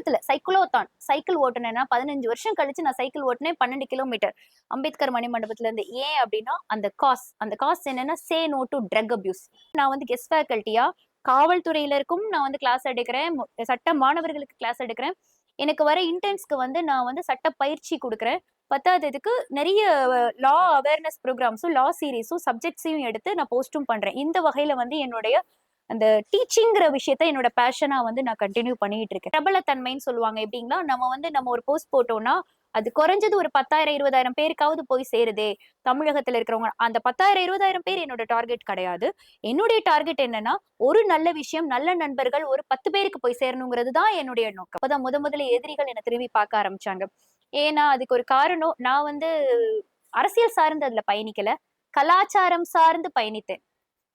சமீபத்துல சைக்கிளோத்தான் சைக்கிள் ஓட்டுனேன்னா பதினஞ்சு வருஷம் கழிச்சு நான் சைக்கிள் ஓட்டுனேன் பன்னெண்டு கிலோமீட்டர் அம்பேத்கர் மணி மண்டபத்துல இருந்து ஏன் அப்படின்னா அந்த காஸ் அந்த காஸ் என்னன்னா say no to drug abuse நான் வந்து கெஸ்ட் ஃபேக்கல்ட்டியா காவல்துறையில இருக்கும் நான் வந்து கிளாஸ் எடுக்கிறேன் சட்ட மாணவர்களுக்கு கிளாஸ் எடுக்கிறேன். எனக்கு வர இன்டர்ன்ஸ்க்கு வந்து நான் வந்து சட்ட பயிற்சி கொடுக்குறேன். பத்தாததுக்கு நிறைய லா அவேர்னஸ் ப்ரோக்ராம்ஸும் லா சீரீஸும் சப்ஜெக்ட்ஸையும் எடுத்து நான் போஸ்ட்டும் பண்றேன். இந்த வகையில் வந்து என்னுடைய அந்த டீச்சிங்கிற விஷயத்த என்னோட பேஷனா வந்து நான் கண்டினியூ பண்ணிட்டு இருக்கேன் பிரபலத்தன்மைன்னு சொல்லுவாங்க எப்படிங்களா? நம்ம வந்து நம்ம ஒரு போஸ்ட் போட்டோம்னா அது குறைஞ்சது ஒரு பத்தாயிரம் இருபதாயிரம் பேருக்காவது போய் சேருதே. தமிழகத்துல இருக்கிறவங்க அந்த பத்தாயிரம் இருபதாயிரம் பேர் என்னோட டார்கெட் கிடையாது. என்னுடைய டார்கெட் என்னன்னா ஒரு நல்ல விஷயம் நல்ல நண்பர்கள் ஒரு பத்து பேருக்கு போய் சேரணுங்கிறது தான் என்னுடைய நோக்கம். அப்பதான் முத முதல்ல எதிரிகள் என்னை திரும்பி பார்க்க ஆரம்பிச்சாங்க. ஏன்னா அதுக்கு ஒரு காரணம் நான் வந்து அரசியல் சார்ந்து அதுல பயணிக்கல. கலாச்சாரம் சார்ந்து பயணித்தேன்.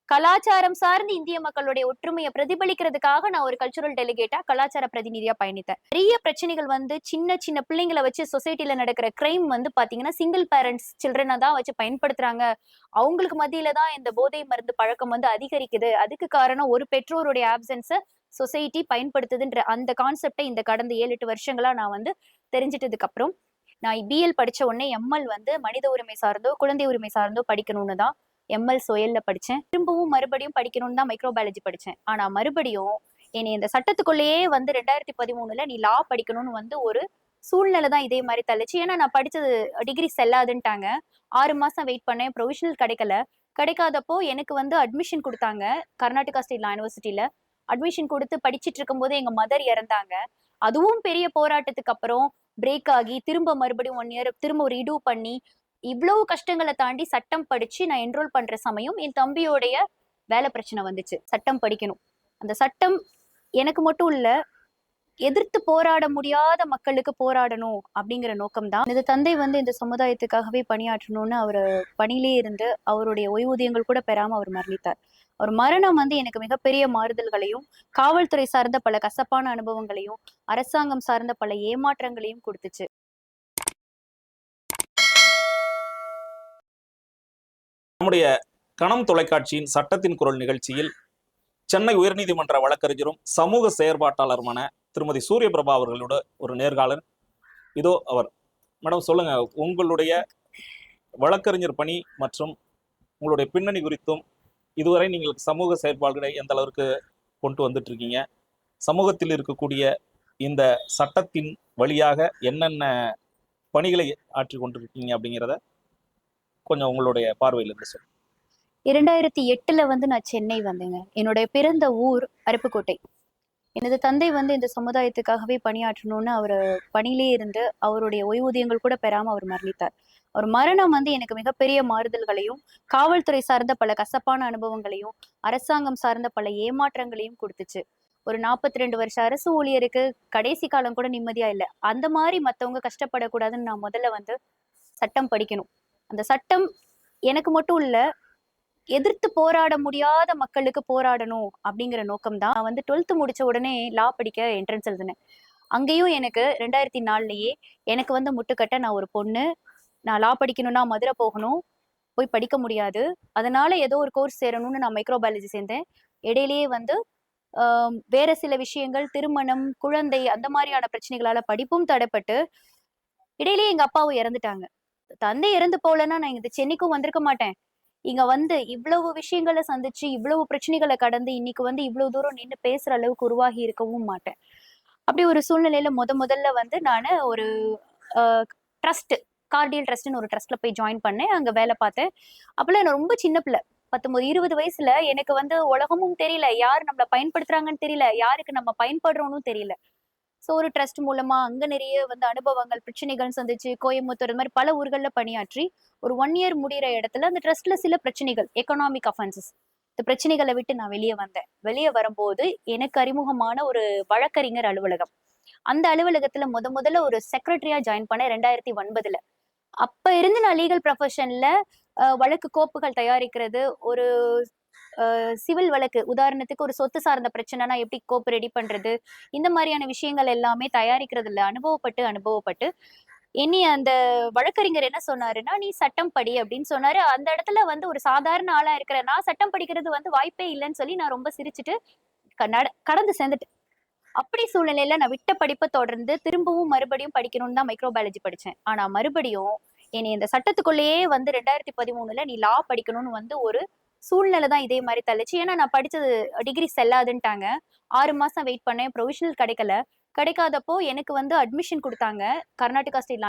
கலாச்சாரம் சார்ந்து இந்திய மக்களுடைய ஒற்றுமையை பிரதிபலிக்கிறதுக்காக நான் ஒரு கல்ச்சுரல் டெலிகேட்டா கலாச்சார பிரதிநிதியா பயணித்தேன். நிறைய பிரச்சனைகள் வந்து சின்ன சின்ன பிள்ளைங்களை வச்சு சொசைட்டில நடக்கிற கிரைம் வந்து பாத்தீங்கன்னா சிங்கிள் பேரண்ட்ஸ் சில்ட்ரனை தான் வச்சு பயன்படுத்துறாங்க. அவங்களுக்கு மத்தியில தான் இந்த போதை மருந்து பழக்கம் வந்து அதிகரிக்குது. அதுக்கு காரணம் ஒரு பெற்றோருடைய ஆப்சன்ஸை சொசைட்டி பயன்படுத்துதுன்ற அந்த கான்செப்டை இந்த கடந்த ஏழு எட்டு வருஷங்களா நான் வந்து தெரிஞ்சிட்டதுக்கு அப்புறம் நான் பிஎல் படிச்ச உடனே எம்எல் வந்து மனித உரிமை சார்ந்தோ குழந்தை உரிமை சார்ந்தோ படிக்கணும்னு தான் எம்எல் சோயல்ல படிச்சேன். திரும்பவும் மறுபடியும் படிக்கணும்னு தான் மைக்ரோபயாலஜி படித்தேன் ஆனால் மறுபடியும் என்னை இந்த சட்டத்துக்குள்ளேயே வந்து ரெண்டாயிரத்தி பதிமூணுல நீ லா படிக்கணும்னு வந்து ஒரு சூழ்நிலை தான் இதே மாதிரி தள்ளுச்சு. ஏன்னா நான் படிச்சது டிகிரி செல்லாதுன்ட்டாங்க. ஆறு மாசம் வெயிட் பண்ணேன். ப்ரொவிஷனல் கிடைக்கல. கிடைக்காதப்போ எனக்கு வந்து அட்மிஷன் கொடுத்தாங்க. கர்நாடகா ஸ்டேட் லா யூனிவர்சிட்டியில அட்மிஷன் கொடுத்து படிச்சிட்டு இருக்கும்போது எங்க மதர் இறந்தாங்க. அதுவும் பெரிய போராட்டத்துக்கு அப்புறம் பிரேக் ஆகி திரும்ப மறுபடியும் ஒன் இயர் திரும்ப ஒரு இடு பண்ணி இவ்வளவு கஷ்டங்களை தாண்டி சட்டம் படிச்சு நான் என்ரோல் பண்ற சமயம் என் தம்பியோடைய வேலை பிரச்சனை வந்துச்சு. சட்டம் படிக்கணும். அந்த சட்டம் எனக்கு மட்டும் இல்ல எதிர்த்து போராட முடியாத மக்களுக்கு போராடணும் அப்படிங்கிற நோக்கம் தான். இந்த தந்தை வந்து இந்த சமுதாயத்துக்காகவே பணியாற்றணும்னு அவர் பணியிலே இருந்து அவருடைய ஓய்வூதியங்கள் கூட பெறாம அவர் மரணித்தார். அவர் மரணம் வந்து எனக்கு மிகப்பெரிய மாறுதல்களையும் காவல்துறை சார்ந்த பல கசப்பான அனுபவங்களையும் அரசாங்கம் சார்ந்த பல ஏமாற்றங்களையும் கொடுத்துச்சு. நம்முடைய கணம் தொலைக்காட்சியின் சட்டத்தின் குரல் நிகழ்ச்சியில் சென்னை உயர்நீதிமன்ற வழக்கறிஞரும் சமூக செயற்பாட்டாளருமான திருமதி சூரியபிரபா அவர்களோட ஒரு நேர்காலன் இதோ அவர். மேடம் சொல்லுங்க. உங்களுடைய வழக்கறிஞர் பணி மற்றும் உங்களுடைய பின்னணி குறித்தும் இதுவரை நீங்கள் சமூக செயற்பாடுகளை எந்த அளவிற்கு கொண்டு வந்துட்டு இருக்கீங்க சமூகத்தில் இருக்கக்கூடிய இந்த சட்டத்தின் வழியாக என்னென்ன பணிகளை ஆற்றி கொண்டிருக்கீங்க அப்படிங்கிறத கொஞ்சம் உங்களுடைய பார்வையில் இருந்து சொல்லுங்க? இரண்டாயிரத்தி எட்டுல வந்து நான் சென்னை வந்தேங்க. என்னுடைய பிறந்த ஊர் அருப்புக்கோட்டை. எனது தந்தை வந்து இந்த சமுதாயத்துக்காகவே பணியாற்றணும்னு அவர் பணியிலே இருந்து அவருடைய ஓய்வூதியங்கள் கூட பெறாம அவர் மரணித்தார். அவர் மரணம் வந்து எனக்கு மிகப்பெரிய மாறுதல்களையும் காவல்துறை சார்ந்த பல கசப்பான அனுபவங்களையும் அரசாங்கம் சார்ந்த பல ஏமாற்றங்களையும் கொடுத்துச்சு. ஒரு நாற்பத்தி ரெண்டு வருஷம் அரசு ஊழியருக்கு கடைசி காலம் கூட நிம்மதியா இல்லை. அந்த மாதிரி மத்தவங்க கஷ்டப்படக்கூடாதுன்னு நான் முதல்ல வந்து சட்டம் படிக்கணும். அந்த சட்டம் எனக்கு மட்டும் இல்ல எதிர்த்து போராட முடியாத மக்களுக்கு போராடணும் அப்படிங்கிற நோக்கம் தான் நான் வந்து டுவெல்த் முடிச்ச உடனே லா படிக்க என்ட்ரன்ஸ் எழுதினேன். அங்கேயும் எனக்கு ரெண்டாயிரத்தி நாலுலயே எனக்கு வந்து முட்டுக்கட்ட நான் ஒரு பொண்ணு நான் லா படிக்கணும்னா மதுரை போகணும் போய் படிக்க முடியாது. அதனால ஏதோ ஒரு கோர்ஸ் சேரணும்னு நான் மைக்ரோபயாலஜி சேர்ந்தேன். இடையிலேயே வந்து வேற சில விஷயங்கள் திருமணம் குழந்தை அந்த மாதிரியான பிரச்சனைகளால படிப்பும் தடைப்பட்டு இடையிலேயே எங்க அப்பாவும் இறந்துட்டாங்க. தந்தை இறந்து போலன்னா நான் இந்த சென்னைக்கும் வந்திருக்க மாட்டேன். இங்க வந்து இவ்வளவு விஷயங்களை சந்திச்சு இவ்வளவு பிரச்சனைகளை கடந்து இன்னைக்கு வந்து இவ்வளவு தூரம் நின்று பேசுற அளவுக்கு உருவாகி இருக்கவும் மாட்டேன். அப்படி ஒரு சூழ்நிலையில முத முதல்ல வந்து நான் ஒரு ட்ரஸ்ட் கார்டியல் ட்ரஸ்ட்னு ஒரு ட்ரஸ்ட்ல போய் ஜாயின் பண்ணேன். அங்க வேலை பார்த்தேன். அப்பல நான் ரொம்ப சின்ன பிள்ளை. பத்தொன்பது இருபது வயசுல எனக்கு வந்து உலகமும் தெரியல. யார் நம்மளை பயன்படுத்துறாங்கன்னு தெரியல. யாருக்கு நம்ம பயன்படுறோம்னு தெரியல. ஸோ ஒரு ட்ரஸ்ட் மூலமா அங்க நிறைய வந்து அனுபவங்கள் பிரச்சனைகள் சந்திச்சு கோயம்புத்தூர் இந்த மாதிரி பல ஊர்களில் பணியாற்றி ஒரு ஒன் இயர் முடியிற இடத்துல அந்த ட்ரஸ்ட்ல சில பிரச்சனைகள் எக்கனாமிக் அஃபென்சஸ் இந்த பிரச்சனைகளை விட்டு நான் வெளியே வந்தேன். வெளியே வரும்போது எனக்கு அறிமுகமான ஒரு வழக்கறிஞர் அலுவலகம். அந்த அலுவலகத்துல முத முதல்ல ஒரு செக்ரட்டரியா ஜாயின் பண்ணேன் ரெண்டாயிரத்தி ஒன்பதுல. அப்ப இருந்து நான் லீகல் ப்ரொஃபஷன்ல வழக்கு கோப்புகள் தயாரிக்கிறது ஒரு சிவில் வழக்கு. உதாரணத்துக்கு ஒரு சொத்து சார்ந்த பிரச்சனைனா எப்படி கோப்பு ரெடி பண்றது? இந்த மாதிரியான விஷயங்கள் எல்லாமே தயாரிக்கிறதுல அனுபவப்பட்டு அனுபவப்பட்டு இனி அந்த வழக்கறிஞர் என்ன சொன்னாருன்னா நீ சட்டம் படி அப்படின்னு சொன்னாரு. அந்த இடத்துல வந்து ஒரு சாதாரண ஆளா இருக்கிற நான் சட்டம் படிக்கிறது வந்து வாய்ப்பே இல்லைன்னு சொல்லி நான் ரொம்ப சிரிச்சுட்டு கடந்து சேர்ந்துட்டேன் அப்படி சூழ்நிலையில நான் விட்ட படிப்பை தொடர்ந்து திரும்பவும் மறுபடியும் படிக்கணும்னு தான் மைக்ரோபயாலஜி படிச்சேன். ஆனா மறுபடியும் என்னை இந்த சட்டத்துக்குள்ளேயே வந்து ரெண்டாயிரத்தி பதிமூணுல நீ லா படிக்கணும்னு வந்து ஒரு சூழ்நிலை தான் இதே மாதிரி தள்ளுச்சு. ஏன்னா நான் படிச்சது டிகிரி செல்லாதுன்ட்டாங்க. ஆறு மாசம் வெயிட் பண்ணேன். ப்ரொவிஷனல் கிடைக்கல. கிடைக்காதப்போ எனக்கு வந்து அட்மிஷன் கொடுத்தாங்க. கர்நாடகா ஸ்டேட்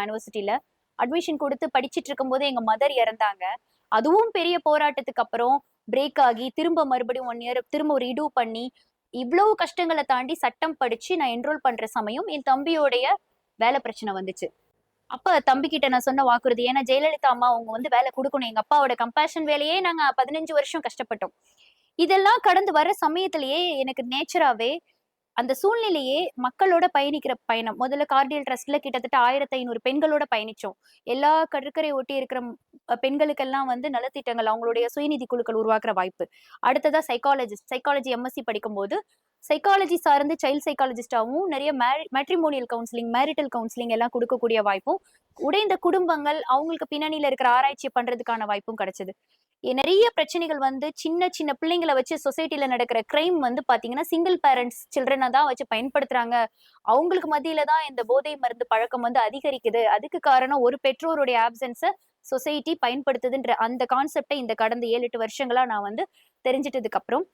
லா அட்மிஷன் கொடுத்து படிச்சிட்டு இருக்கும்போது எங்க மதர் இறந்தாங்க. அதுவும் பெரிய போராட்டத்துக்கு அப்புறம் பிரேக் ஆகி திரும்ப மறுபடியும் ஒன் இயர் திரும்ப ஒரு இடு பண்ணி இவ்வளவு கஷ்டங்களை தாண்டி சட்டம் படிச்சு நான் என்ரோல் பண்ற சமயம் என் தம்பியோடைய வேலை பிரச்சனை வந்துச்சு. அப்ப தம்பி கிட்ட நான் சொன்ன வாக்குறுதி ஏன்னா ஜெயலலிதா அம்மா அவங்க வந்து வேலை கொடுக்கணும். எங்க அப்பாவோட கம்பேஷன் வேலையே நாங்க பதினஞ்சு வருஷம் கஷ்டப்பட்டோம். இதெல்லாம் கடந்து வர சமயத்திலேயே எனக்கு நேச்சராவே அந்த சூழ்நிலையே மக்களோட பயணிக்கிற பயணம். முதல்ல கார்டியல் ட்ரஸ்ட்ல கிட்டத்தட்ட ஆயிரத்தி ஐநூறு பெண்களோட பயணிச்சோம். எல்லா கடற்கரை ஒட்டி இருக்கிற பெண்களுக்கெல்லாம் வந்து நலத்திட்டங்கள் அவங்களுடைய சுயநிதி குழுக்கள் உருவாக்குற வாய்ப்பு. அடுத்ததா சைக்காலஜிஸ்ட் சைக்காலஜி எம்எஸ்சி படிக்கும்போது சைக்காலஜி சார்ந்து சைல்ட் சைக்காலஜிஸ்டாகவும் நிறைய மேட்ரிமோனியல் கவுன்சிலிங் மேரிட்டல் கவுன்சிலிங் எல்லாம் கொடுக்கக்கூடிய வாய்ப்பும் உடைந்த குடும்பங்கள் அவங்களுக்கு பின்னணியில இருக்கிற ஆராய்ச்சி பண்றதுக்கான வாய்ப்பும் கிடைச்சது. நிறைய பிரச்சனைகள் வந்து சின்ன சின்ன பிள்ளைங்களை வச்சு சொசைட்டில நடக்கிற கிரைம் வந்து பாத்தீங்கன்னா சிங்கிள் பேரண்ட்ஸ் சில்ட்ரனை தான் வச்சு பயன்படுத்துறாங்க. அவங்களுக்கு மத்தியில தான் இந்த போதை மருந்து பழக்கம் வந்து அதிகரிக்குது. அதுக்கு காரணம் ஒரு பெற்றோருடைய ஆப்சன்ஸை சொசைட்டி பயன்படுத்துதுன்ற அந்த கான்செப்டை இந்த கடந்த ஏழு எட்டு வருஷங்களா நான் வந்து தெரிஞ்சிட்டதுக்கு அப்புறம்.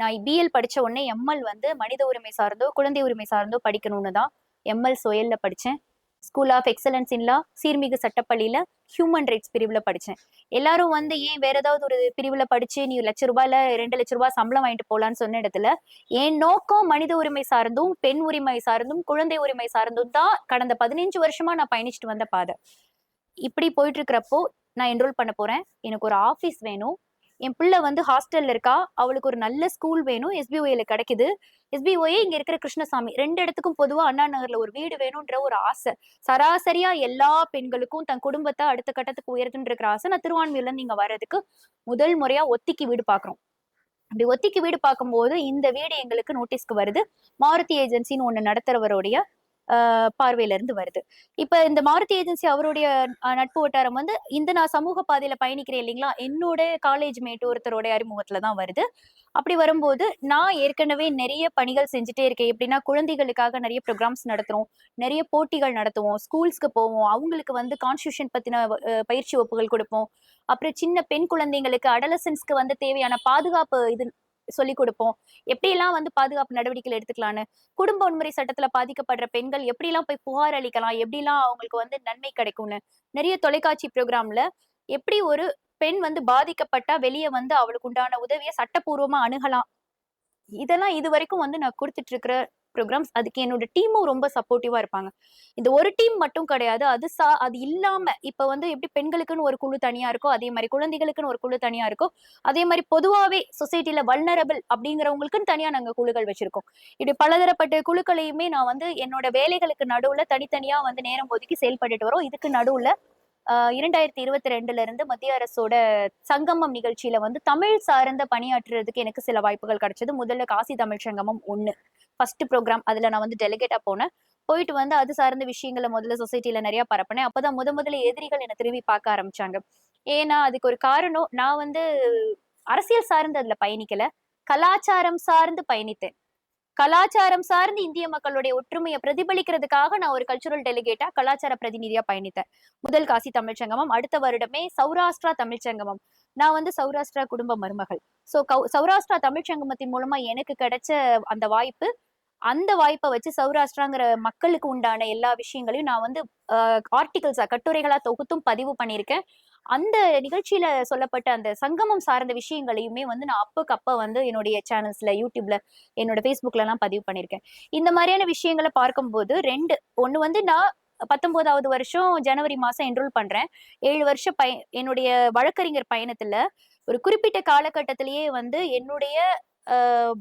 நான் பிஎல் படிச்ச உடனே எம்எல் வந்து மனித உரிமை சார்ந்தோ குழந்தை உரிமை சார்ந்தோ படிக்கணும்னு தான் எம்எல் சோயல்ல படிச்சேன். ஸ்கூல் ஆஃப் எக்ஸலன்ஸ் இன்லா சீர்மிகு சட்டப்பள்ளியில ஹியூமன் ரைட்ஸ் பிரிவில் படித்தேன் எல்லாரும் வந்து ஏன் வேற ஏதாவது ஒரு பிரிவில் படிச்சு நீ லட்ச ரூபாயில ரெண்டு லட்ச ரூபாய் சம்பளம் வாங்கிட்டு போலான்னு சொன்ன இடத்துல என் நோக்கம் மனித உரிமை சார்ந்தும் பெண் உரிமை சார்ந்தும் குழந்தை உரிமை சார்ந்தும் தான் கடந்த பதினஞ்சு வருஷமா நான் பயணிச்சுட்டு வந்த பாதை. இப்படி போயிட்டு இருக்கிறப்போ நான் என்ரோல் பண்ண போறேன். எனக்கு ஒரு ஆஃபீஸ் வேணும். என் பிள்ளை வந்து ஹாஸ்டல்ல இருக்கா. அவளுக்கு ஒரு நல்ல ஸ்கூல் வேணும். எஸ்பிஓஏல கிடைக்குது. எஸ்பிஓஏ இங்க இருக்கிற கிருஷ்ணசாமி. ரெண்டு இடத்துக்கும் பொதுவா அண்ணா நகர்ல ஒரு வீடு வேணும்ன்ற ஒரு ஆசை. சராசரியா எல்லா பெண்களுக்கும் தன் குடும்பத்தை அடுத்த கட்டத்துக்கு உயர்த்துன்ற இருக்கிற ஆசை. நான் திருவான்மையில இருந்து இங்க வர்றதுக்கு முதல் முறையா ஒத்திக்கு வீடு பாக்குறோம் அப்படி ஒத்திக்கு வீடு பார்க்கும்போது இந்த வீடு எங்களுக்கு நோட்டீஸ்க்கு வருது. மாருதி ஏஜென்சின்னு ஒண்ணு நடத்துறவருடைய பார்வையில இருந்து வருது. இப்ப இந்த மாருதி ஏஜென்சி அவருடைய நட்பு வட்டாரம் வந்து இந்த நான் சமூக பாதையில பயணிக்கிறேன் இல்லைங்களா? என்னோட காலேஜ் மேட் ஒருத்தரோட அறிமுகத்துல தான் வருது. அப்படி வரும்போது நான் ஏற்கனவே நிறைய பணிகள் செஞ்சுட்டே இருக்கேன். எப்படின்னா குழந்தைகளுக்காக நிறைய ப்ரோக்ராம்ஸ் நடத்துறோம். நிறைய போட்டிகள் நடத்துவோம். ஸ்கூல்ஸ்க்கு போவோம். அவங்களுக்கு வந்து கான்ஸ்டியூஷன் பத்தின பயிற்சி வகுப்புகள் கொடுப்போம். அப்புறம் சின்ன பெண் குழந்தைங்களுக்கு அடலசன்ஸ்க்கு வந்து தேவையான பாதுகாப்பு இது சொல்லி கொடுப்போம். எப்படியெல்லாம் வந்து பாதுகாப்பு நடவடிக்கைகள் எடுத்துக்கலான்னு குடும்ப வன்முறை சட்டத்துல பாதிக்கப்படுற பெண்கள் எப்படிலாம் போய் புகார் அளிக்கலாம் எப்படிலாம் அவங்களுக்கு வந்து நன்மை கிடைக்கும்னு நிறைய தொலைக்காட்சி ப்ரோக்ராம்ல எப்படி ஒரு பெண் வந்து பாதிக்கப்பட்டா வெளியே வந்து அவளுக்கு உண்டான உதவியை சட்டப்பூர்வமா அணுகலாம். இதெல்லாம் இது வரைக்கும் வந்து நான் கொடுத்துட்டு இருக்கிற ப்ரோக்ராம்ஸ் அதுக்கு என்னோட டீமும் ரொம்ப சப்போர்ட்டிவா இருப்பாங்க. இந்த ஒரு டீம் மட்டும் கிடையாது அது சா அது இல்லாம இப்ப வந்து எப்படி பெண்களுக்குன்னு ஒரு குழு தனியா இருக்கோ அதே மாதிரி குழந்தைகளுக்குன்னு ஒரு குழு தனியா இருக்கோ அதே மாதிரி பொதுவாகவே சொசைட்டில வல்னரபிள் அப்படிங்கிறவங்களுக்குன்னு தனியா நாங்க குழுக்கள் வச்சிருக்கோம். இப்படி பலதரப்பட்ட குழுக்களையுமே நான் வந்து என்னோட வேலைகளுக்கு நடுவுல தனித்தனியா வந்து நேரம் ஒதுக்கி செயல்பட்டுட்டு வரோம். இதுக்கு நடுவுல இரண்டாயிரத்தி இருபத்தி ரெண்டுல இருந்து மத்திய அரசோட சங்கமம் நிகழ்ச்சியில வந்து தமிழ் சார்ந்த பணியாற்றுறதுக்கு எனக்கு சில வாய்ப்புகள் கிடைச்சது. முதல்ல காசி தமிழ் சங்கமம் ஒண்ணு. ஃபர்ஸ்ட் ப்ரோக்ராம் அதுல நான் வந்து டெலிகேட்டா போனேன். போயிட்டு வந்து அது சார்ந்த விஷயங்களை முதல்ல சொசைட்டில நிறைய பரப்பினேன். அப்பதான் முத முதல்ல எதிரிகள் என்னை திரும்பி பார்க்க ஆரம்பிச்சாங்க. ஏன்னா அதுக்கு ஒரு காரணம் நான் வந்து அரசியல் சார்ந்து அதுல பயணிக்கல. கலாச்சாரம் சார்ந்து பயணித்தேன். கலாச்சாரம் சார்ந்து இந்திய மக்களுடைய ஒற்றுமையை பிரதிபலிக்கிறதுக்காக நான் ஒரு கல்ச்சுரல் டெலிகேட்டா கலாச்சார பிரதிநிதியா பயணித்தேன். முதல் காசி தமிழ்ச்சங்கமம் அடுத்த வருடமே சௌராஷ்டிரா தமிழ்ச்சங்கமம். நான் வந்து சௌராஷ்டிரா குடும்ப மருமகள். சோ சௌராஷ்டிரா தமிழ்ச்சங்கமத்தின் மூலமா எனக்கு கிடைச்ச அந்த வாய்ப்பு அந்த வாய்ப்பை வச்சு சௌராஷ்டிராங்கிற மக்களுக்கு உண்டான எல்லா விஷயங்களையும் நான் வந்து ஆர்டிகல்ஸா கட்டுரைகளா தொகுத்தும் பதிவு பண்ணியிருக்கேன். அந்த நிகழ்ச்சியில சொல்லப்பட்ட அந்த சங்கமம் சார்ந்த விஷயங்களையுமே வந்து நான் அப்பக்கு அப்ப வந்து என்னுடைய சேனல்ஸ்ல யூடியூப்ல என்னோட ஃபேஸ்புக்ல எல்லாம் பதிவு பண்ணியிருக்கேன். இந்த மாதிரியான விஷயங்களை பார்க்கும்போது ரெண்டு ஒன்று வந்து நான் பத்தொன்பதாவது வருஷம் ஜனவரி மாசம் என்ரோல் பண்றேன். ஏழு வருஷம் பய என்னுடைய வழக்கறிஞர் பயணத்துல ஒரு குறிப்பிட்ட காலகட்டத்திலேயே வந்து என்னுடைய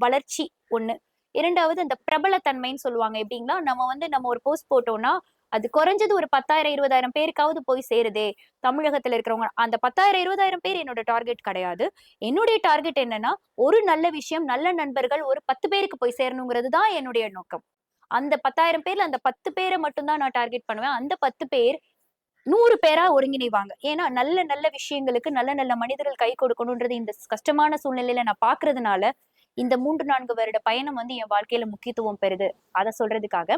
வளர்ச்சி ஒன்று இரண்டாவது அந்த பிரபலத்தன்மைன்னு சொல்லுவாங்க எப்படிங்களா? நம்ம வந்து நம்ம ஒரு போஸ்ட் போட்டோம்னா அது குறைஞ்சது ஒரு பத்தாயிரம் இருபதாயிரம் பேருக்காவது போய் சேருதே. தமிழகத்துல இருக்கிறவங்க அந்த பத்தாயிரம் இருபதாயிரம் பேர் என்னோட டார்கெட் கிடையாது. என்னுடைய டார்கெட் என்னன்னா ஒரு நல்ல விஷயம் நல்ல நண்பர்கள் ஒரு பத்து பேருக்கு போய் சேரணுங்கிறது தான் என்னுடைய நோக்கம். அந்த பத்தாயிரம் பேர்ல அந்த பத்து பேரை மட்டும்தான் நான் டார்கெட் பண்ணுவேன். அந்த பத்து பேர் நூறு பேரா ஒருங்கிணைவாங்க. ஏன்னா நல்ல நல்ல விஷயங்களுக்கு நல்ல நல்ல மனிதர்கள் கை கொடுக்கணுன்றது இந்த கஷ்டமான சூழ்நிலையில நான் பாக்குறதுனால இந்த மூன்று நான்கு வருட பயணம் வந்து என் வாழ்க்கையில முக்கியத்துவம் பெறுது. அதை சொல்றதுக்காக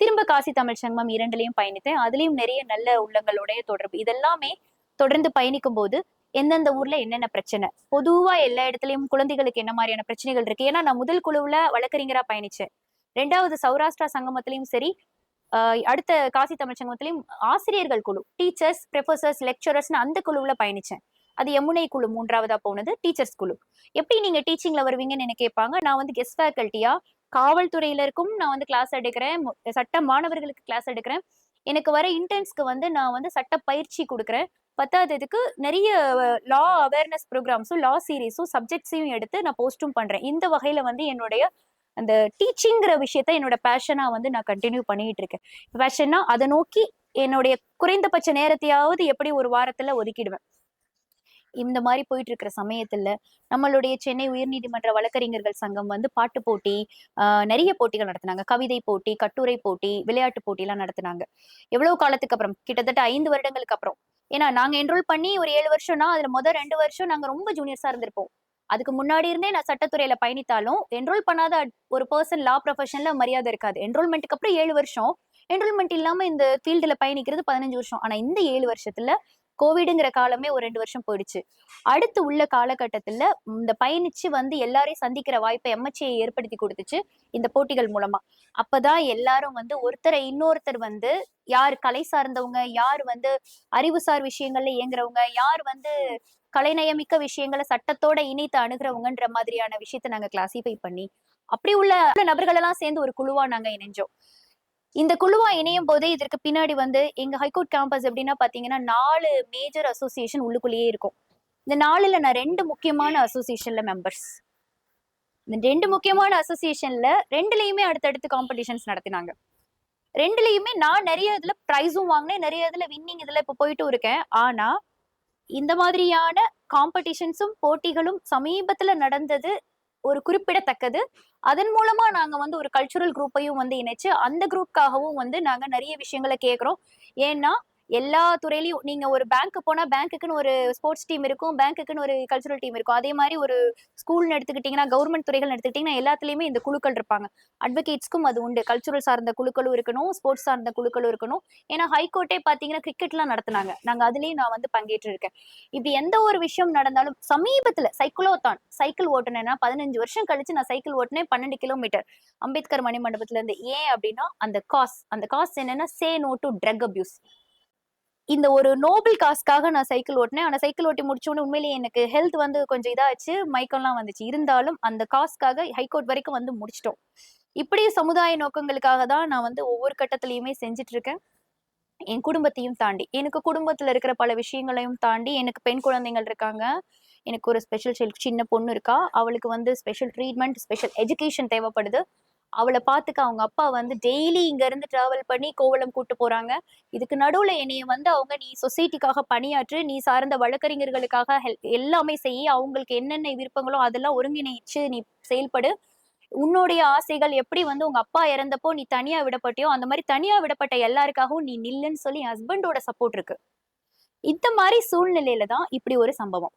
திரும்ப காசி தமிழ் சங்கமம் இரண்டுலயும் பயணித்தேன். அதுலயும் நிறைய நல்ல உள்ளங்களுடைய தொடர்பு. இதெல்லாமே தொடர்ந்து பயணிக்கும் போது எந்தெந்த ஊர்ல என்னென்ன பிரச்சனை? பொதுவா எல்லா இடத்துலயும் குழந்தைகளுக்கு என்ன மாதிரியான பிரச்சனைகள் இருக்கு? ஏன்னா நான் முதல் குழுவுல வழக்கறிஞரா பயணிச்சேன். ரெண்டாவது சௌராஷ்டிரா சங்கமத்திலயும் சரி ஆஹ் அடுத்த காசி தமிழ் சங்கமத்திலையும் ஆசிரியர்கள் குழு டீச்சர்ஸ் ப்ரொஃபசர்ஸ் லெக்சரர்ஸ்னு அந்த குழுவுல பயணிச்சேன். அது யமுனை குழு மூன்றாவதா போனது டீச்சர்ஸ் குழு. எப்படி நீங்க டீச்சிங்ல வருவீங்கன்னு என்ன கேட்பாங்க. நான் வந்து கெஸ்ட் ஃபேக்கல்ட்டியா காவல்துறையில இருக்கும். நான் வந்து கிளாஸ் எடுக்கிறேன். சட்ட மாணவர்களுக்கு கிளாஸ் எடுக்கிறேன். எனக்கு வர இன்டர்ன்ஸ்க்கு வந்து நான் வந்து சட்ட பயிற்சி கொடுக்குறேன். பத்தாததுக்கு நிறைய லா அவேர்னஸ் ப்ரோக்ராம்ஸும் லா சீரீஸும் சப்ஜெக்ட்ஸையும் எடுத்து நான் போஸ்ட்டும் பண்றேன். இந்த வகையில வந்து என்னுடைய அந்த டீச்சிங்கிற விஷயத்த என்னோட பேஷனா வந்து நான் கண்டினியூ பண்ணிட்டு இருக்கேன். பேஷன்னா அதை நோக்கி என்னுடைய குறைந்தபட்ச நேரத்தையாவது எப்படி ஒரு வாரத்துல ஒதுக்கிடுவேன். இந்த மாதிரி போயிட்டு இருக்கிற சமயத்துல நம்மளுடைய சென்னை உயர்நீதிமன்ற வழக்கறிஞர்கள் சங்கம் வந்து பாட்டு போட்டி நிறைய போட்டிகள் நடத்தினாங்க. கவிதை போட்டி கட்டுரை போட்டி விளையாட்டு போட்டி எல்லாம் நடத்தினாங்க. எவ்வளவு காலத்துக்கு அப்புறம்? கிட்டத்தட்ட ஐந்து வருடங்களுக்கு அப்புறம். ஏன்னா நாங்க என்ரோல் பண்ணி ஒரு ஏழு வருஷம்னா அதுல முதல் ரெண்டு வருஷம் நாங்க ரொம்ப ஜூனியர்ஸா இருந்திருப்போம். அதுக்கு முன்னாடி இருந்தே நான் சட்டத்துறையில பயணித்தாலும் என்ரோல் பண்ணாத ஒரு பர்சன் லா ப்ரொஃபஷன்ல மரியாதை இருக்காது. என்ரோல்மெண்ட்டுக்கு அப்புறம் ஏழு வருஷம். என்ரோல்மெண்ட் இல்லாம இந்த ஃபீல்டுல பயணிக்கிறது பதினஞ்சு வருஷம். ஆனா இந்த ஏழு வருஷத்துல கோவிடுங்கிற காலமே ஒரு ரெண்டு வருஷம் போயிடுச்சு. அடுத்து உள்ள காலகட்டத்துல இந்த பயணிச்சு வந்து எல்லாரையும் சந்திக்கிற வாய்ப்பை எம்எச்ஏ ஏற்படுத்தி கொடுத்துச்சு இந்த போட்டிகள் மூலமா. அப்பதான் எல்லாரும் வந்து ஒருத்தரை இன்னொருத்தர் வந்து யார் கலை சார்ந்தவங்க யார் வந்து அறிவுசார் விஷயங்கள்ல இயங்குறவங்க யார் வந்து கலைநயமிக்க விஷயங்களை சட்டத்தோட இணைத்து அணுகிறவங்கன்ற மாதிரியான விஷயத்த நாங்க கிளாசிஃபை பண்ணி அப்படி உள்ள நபர்கள் எல்லாம் சேர்ந்து ஒரு குழுவா நாங்க இணைஞ்சோம். இந்த குழுவா இணையும் போது இதற்கு பின்னாடி வந்து எங்க ஹைகோர்ட் கேம்பஸ் எப்படின்னா பாத்தீங்கன்னா நாலு மேஜர் அசோசியேஷன் உள்ளுக்குள்ளேயே இருக்கும். இந்த நாலுல நான் ரெண்டு முக்கியமான அசோசியேஷன்ல மெம்பர்ஸ் இந்த ரெண்டு முக்கியமான அசோசியேஷன்ல ரெண்டுலயுமே அடுத்தடுத்து காம்படிஷன்ஸ் நடத்தினாங்க. ரெண்டுலயுமே நான் நிறைய இதுல ப்ரைஸும் வாங்கினேன் நிறைய இதுல வின்னிங் இதுல இப்ப போயிட்டும் இருக்கேன். ஆனா இந்த மாதிரியான காம்படிஷன்ஸும் போட்டிகளும் சமீபத்துல நடந்தது ஒரு குறிப்பிடத்தக்கது. அதன் மூலமா நாங்க வந்து ஒரு கல்ச்சுரல் குரூப்பையும் வந்து இணைச்சு அந்த குரூப்காகவும் வந்து நாங்க நிறைய விஷயங்களை கேக்குறோம் ஏன்னா எல்லா துறையிலையும் நீங்க ஒரு பேங்க் போனா பேங்க்குன்னு ஒரு ஸ்போர்ட்ஸ் டீம் இருக்கும் பேங்க்குன்னு ஒரு கல்ச்சுரல் டீம் இருக்கும். அதே மாதிரி ஒரு ஸ்கூல்னு எடுத்துக்கிட்டீங்கன்னா கவர்மெண்ட் துறைகள் எடுத்துக்கிட்டீங்கன்னா எல்லாத்துலயுமே இந்த குழுக்கள் இருப்பாங்க. அட்வொகேட்ஸ்க்கும் அது உண்டு. கல்ச்சுரல் சார்ந்த குழுக்களும் இருக்கணும் ஸ்போர்ட்ஸ் சார்ந்த குழுக்களும் இருக்கணும். ஏன்னா ஹைகோர்ட்டே பாத்தீங்கன்னா கிரிக்கெட்லாம் நடத்துனாங்க. நாங்க அதுலயும் நான் வந்து பங்கேற்று இருக்கேன் இப்படி எந்த ஒரு விஷயம் நடந்தாலும் சமீபத்துல சைக்கிளோத்தான் சைக்கிள் ஓட்டுனேன்னா பதினஞ்சு வருஷம் கழிச்சு நான் சைக்கிள் ஓட்டுனேன் பன்னெண்டு கிலோமீட்டர் அம்பேத்கர் மணிமண்டபத்துல இருந்து ஏன் அப்படின்னா அந்த காஸ் அந்த காஸ் என்னன்னா say no to drug abuse இந்த ஒரு நோபல் காஸ்க்காக நான் சைக்கிள் ஓட்டினேன். ஆனா சைக்கிள் ஓட்டி முடிச்ச உண்மையிலே உண்மையிலேயே எனக்கு ஹெல்த் வந்து கொஞ்சம் இதாச்சு மயக்கம்லாம் வந்துச்சு. இருந்தாலும் அந்த காஸ்க்காக ஹைகோர்ட் வரைக்கும் வந்து முடிச்சிட்டோம். இப்படி சமுதாய நோக்கங்களுக்காக தான் நான் வந்து ஒவ்வொரு கட்டத்திலையுமே செஞ்சுட்டு இருக்கேன் என் குடும்பத்தையும் தாண்டி. எனக்கு குடும்பத்துல இருக்கிற பல விஷயங்களையும் தாண்டி எனக்கு பெண் குழந்தைகள் இருக்காங்க. எனக்கு ஒரு ஸ்பெஷல் சின்ன பொண்ணு இருக்கா. அவளுக்கு வந்து ஸ்பெஷல் ட்ரீட்மெண்ட் ஸ்பெஷல் எஜுகேஷன் தேவைப்படுது. அவளை பார்த்துக்க அவங்க அப்பா வந்து டெய்லி இங்க இருந்து டிராவல் பண்ணி கோவலம் கூட்டு போறாங்க. இதுக்கு நடுவுல என்னைய வந்து அவங்க நீ சொசைட்டிக்காக பணியாற்று நீ சார்ந்த வழக்கறிஞர்களுக்காக எல்லாமே செய்ய அவங்களுக்கு என்னென்ன விருப்பங்களோ அதெல்லாம் ஒருங்கிணைச்சு நீ செயல்படு. உன்னுடைய ஆசைகள் எப்படி வந்து உங்க அப்பா இறந்தப்போ நீ தனியா விடப்பட்டியோ அந்த மாதிரி தனியா விடப்பட்ட எல்லாருக்காகவும் நீ நில்லுன்னு சொல்லி ஹஸ்பண்டோட சப்போர்ட் இருக்கு. இந்த மாதிரி சூழ்நிலையில தான் இப்படி ஒரு சம்பவம்.